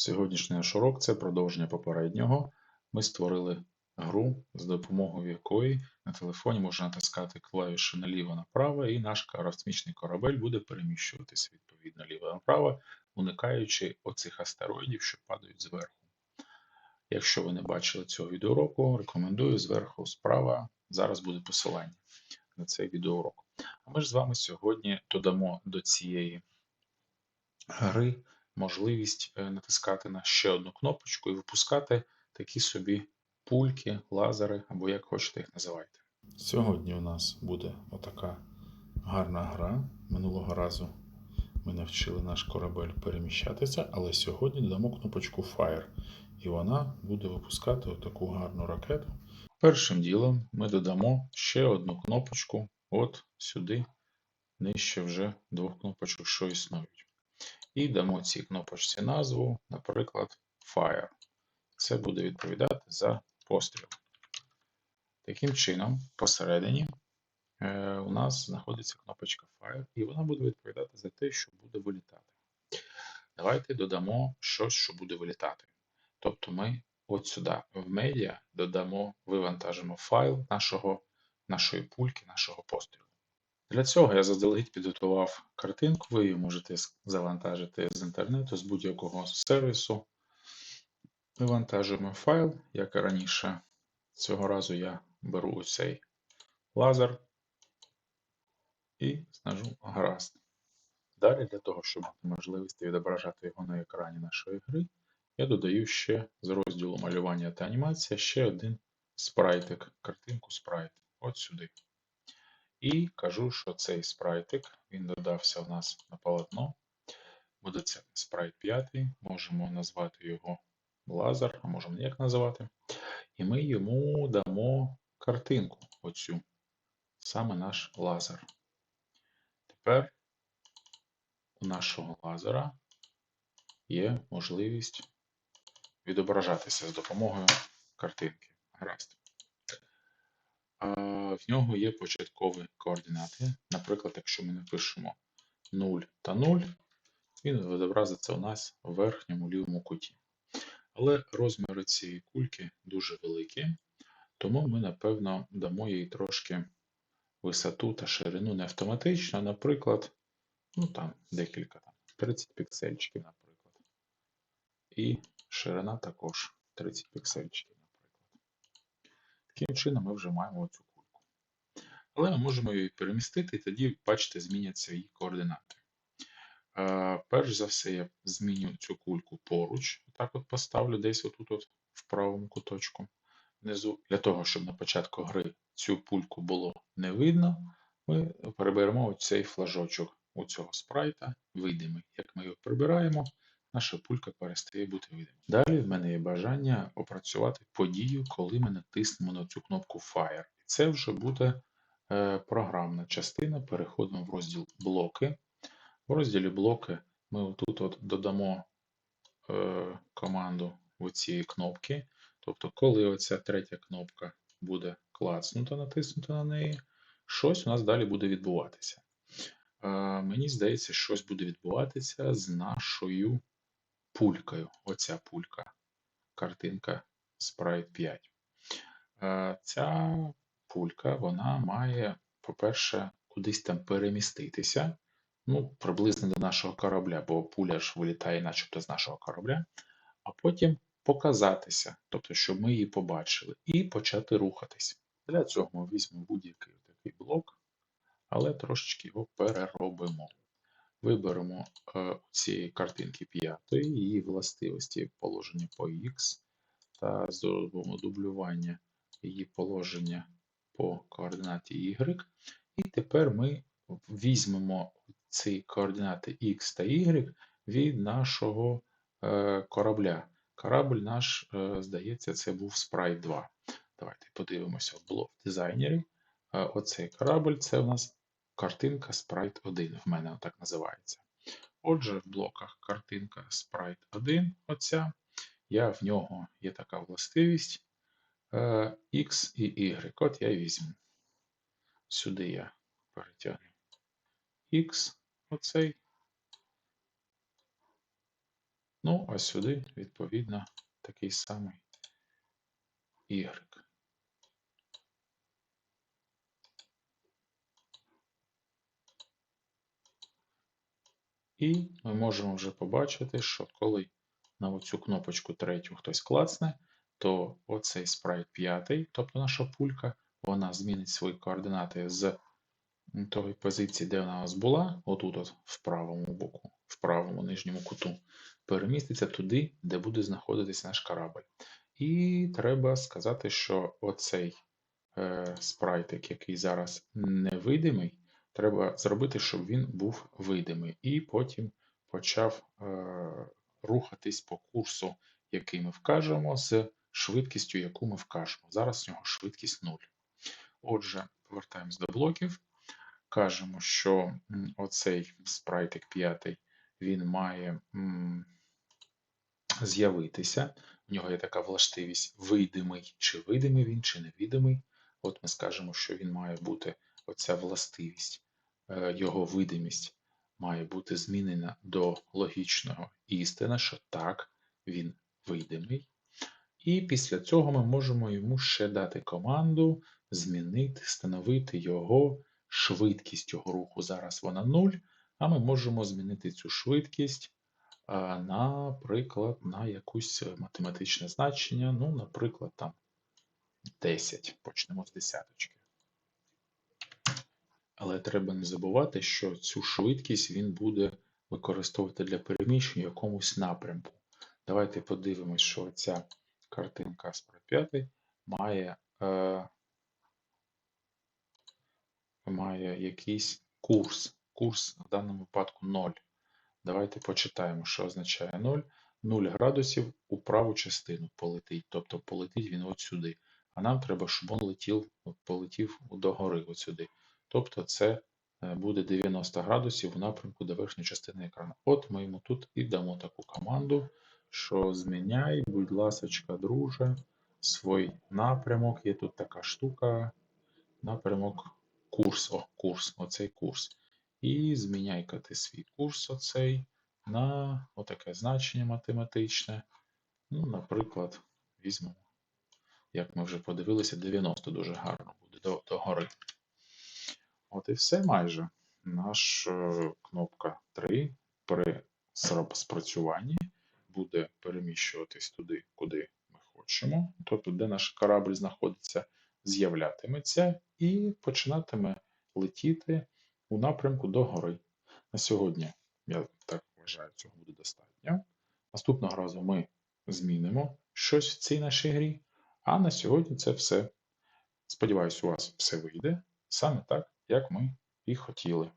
Сьогоднішній наш урок це продовження попереднього. Ми створили гру, з допомогою якої на телефоні можна натискати клавіші наліво-направо, і наш аерокосмічний корабель буде переміщуватися відповідно ліво-направо, уникаючи оцих астероїдів, що падають зверху. Якщо ви не бачили цього відеоуроку, рекомендую зверху справа. Зараз буде посилання на цей відеоурок. А ми ж з вами сьогодні додамо до цієї гри можливість е, натискати на ще одну кнопочку і випускати такі собі пульки, лазери або як хочете їх називайте. Сьогодні у нас буде отака гарна гра. Минулого разу ми навчили наш корабель переміщатися, але сьогодні додамо кнопочку Fire, і вона буде випускати отаку гарну ракету. Першим ділом ми додамо ще одну кнопочку от сюди, нижче вже двох кнопочок, що існують. І дамо цій кнопочці назву, наприклад, Fire. Це буде відповідати за постріл. Таким чином, посередині е, у нас знаходиться кнопочка Fire, і вона буде відповідати за те, що буде вилітати. Давайте додамо щось, що буде вилітати. Тобто ми от сюди в медіа додамо, вивантажимо файл нашого, нашої пульки, нашого пострілу. Для цього я заздалегідь підготував картинку, ви її можете завантажити з інтернету, з будь-якого сервісу. Вивантажуємо файл, як і раніше. Цього разу я беру цей лазер і знажу гаразд. Далі, для того, щоб мати можливість відображати його на екрані нашої гри, я додаю ще з розділу малювання та анімація ще один спрайтик, картинку спрайт. От сюди. І кажу, що цей спрайтик він додався у нас на полотно. Буде це спрайт 5, можемо назвати його лазер, а можемо ніяк називати. І ми йому дамо картинку, оцю, саме наш лазер. Тепер у нашого лазера є можливість відображатися з допомогою картинки. Гаразд. В нього є початкові координати. Наприклад, якщо ми напишемо 0 та 0, він відобразиться у нас в верхньому лівому куті. Але розміри цієї кульки дуже великі, тому ми, напевно, дамо їй трошки висоту та ширину не автоматично, наприклад, ну там декілька, там, 30 піксельчиків, наприклад. І ширина також 30 піксельчиків. Таким чином ми вже маємо цю кульку. Але ми можемо її перемістити, і тоді, бачите, зміняться її координати. Е, перш за все, я зміню цю кульку поруч. Так от поставлю десь отут от в правому куточку внизу. Для того, щоб на початку гри цю пульку було не видно, ми приберемо цей флажочок у цього спрайта, видимий. Як ми його прибираємо, наша пулька перестає бути видима. Далі в мене є бажання опрацювати подію, коли ми натиснемо на цю кнопку Fire. Це вже буде е, програмна частина. Переходимо в розділ блоки. В розділі блоки ми отут от додамо е, команду цієї кнопки. Тобто, коли оця третя кнопка буде клацнута, натиснута на неї, щось у нас далі буде відбуватися. Е, мені здається, щось буде відбуватися з нашою пулькою. Оця пулька, картинка Sprite 5. Е, ця пулька вона має, по-перше, кудись там переміститися. Ну, приблизно до нашого корабля, бо пуля ж вилітає начебто з нашого корабля, а потім показатися, тобто, щоб ми її побачили, і почати рухатись. Для цього ми візьмемо будь-який такий блок, але трошечки його переробимо. Виберемо е, цієї картинки п'ятої, її властивості положення по X та зробимо дублювання її положення по координаті Y. І тепер ми візьмемо ці координати X та Y від нашого е, корабля. Корабль наш, е, здається, це був Sprite 2. Давайте подивимося в блок дизайнері. Оцей корабль це у нас картинка Sprite 1 в мене так називається. Отже, в блоках картинка Sprite 1, оця, я в нього є така властивість е, X і Y. От я візьму. Сюди я перетягну X, оцей. Ну, а сюди, відповідно, такий самий y. І ми можемо вже побачити, що коли на оцю кнопочку третю хтось клацне, то оцей спрайт п'ятий, тобто наша пулька, вона змінить свої координати з тої позиції, де вона у нас була, отут от в правому боку, в правому нижньому куту, переміститься туди, де буде знаходитися наш корабль. І треба сказати, що оцей е, спрайтик, який зараз невидимий, треба зробити, щоб він був видимий. І потім почав е, рухатись по курсу, який ми вкажемо, з швидкістю, яку ми вкажемо. Зараз у нього швидкість 0. Отже, повертаємось до блоків. Кажемо, що оцей спрайтик 5 він має з'явитися. У нього є така властивість видимий, чи видимий він, чи невидимий. От ми скажемо, що він має бути оця властивість, його видимість має бути змінена до логічного істина, що так, він видимий. І після цього ми можемо йому ще дати команду змінити, встановити його швидкість його руху. Зараз вона 0, а ми можемо змінити цю швидкість, наприклад, на якусь математичне значення, ну, наприклад, там 10. Почнемо з десяточки. Але треба не забувати, що цю швидкість він буде використовувати для переміщення в якомусь напрямку. Давайте подивимось, що ця картинка з 5 має, е, має якийсь курс. Курс в даному випадку 0. Давайте почитаємо, що означає 0. 0 градусів у праву частину полетить. Тобто полетить він от сюди. А нам треба, щоб він летів, полетів догори от сюди. Тобто це е, буде 90 градусів в напрямку до верхньої частини екрану. От ми йому тут і дамо таку команду, що зміняй, будь ласочка, друже, свій напрямок. Є тут така штука. Напрямок курс. О, курс, оцей курс. І зміняй-ка ти свій курс оцей на отаке значення математичне. Ну, наприклад, візьмемо, як ми вже подивилися, 90 дуже гарно буде до, до гори. От і все майже. Наша кнопка 3 при спрацюванні буде переміщуватись туди, куди ми хочемо. Тобто, де наш корабль знаходиться, з'являтиметься і починатиме летіти у напрямку до гори. На сьогодні, я так вважаю, цього буде достатньо. Наступного разу ми змінимо щось в цій нашій грі. А на сьогодні це все. Сподіваюсь, у вас все вийде саме так, як ми і хотіли.